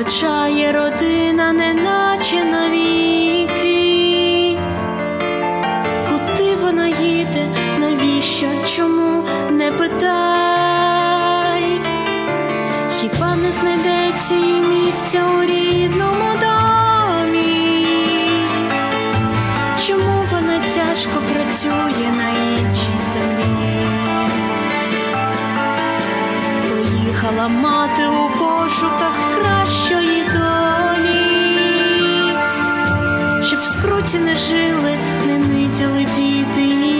Благочає родина, неначе навіки, куди вона їде, навіщо? Чому не питай? Хіба не знайдеться їй місця у рідному домі? Чому вона тяжко працює на іншій землі? Поїхала мати у пошуках кращої долі, щоб в скруті не жили, не нитіли діти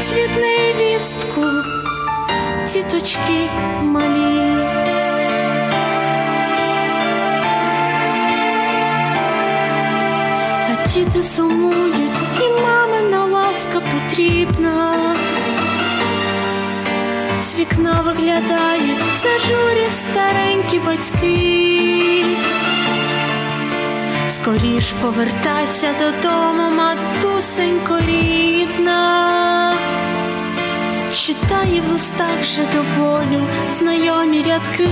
ждуть від неї тіточки малі. А діти сумують, і мамина ласка потрібна. З вікна виглядають в зажурі старенькі батьки. Скоріш повертайся додому, матусенько рідна. Читає в листах вже до болю знайомі рядки.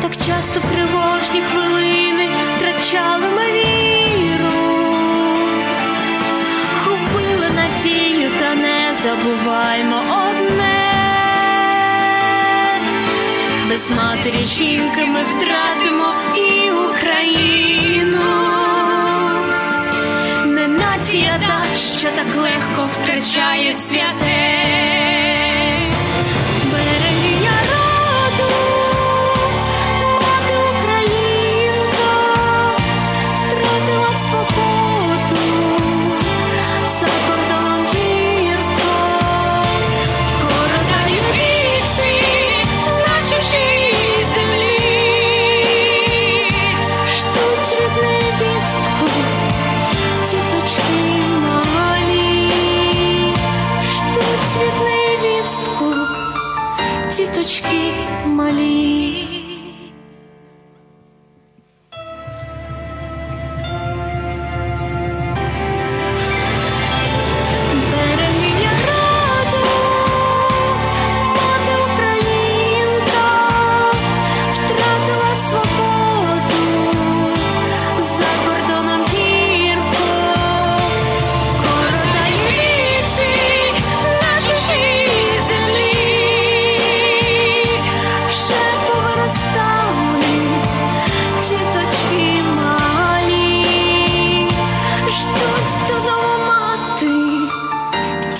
Так часто в тривожні хвилини втрачали ми віру, губили надію, та не забуваймо одне. Без матері жінки ми втратимо і Україну. Нація та, що так легко втрачає святе.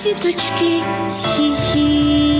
ціточки, хі-хі.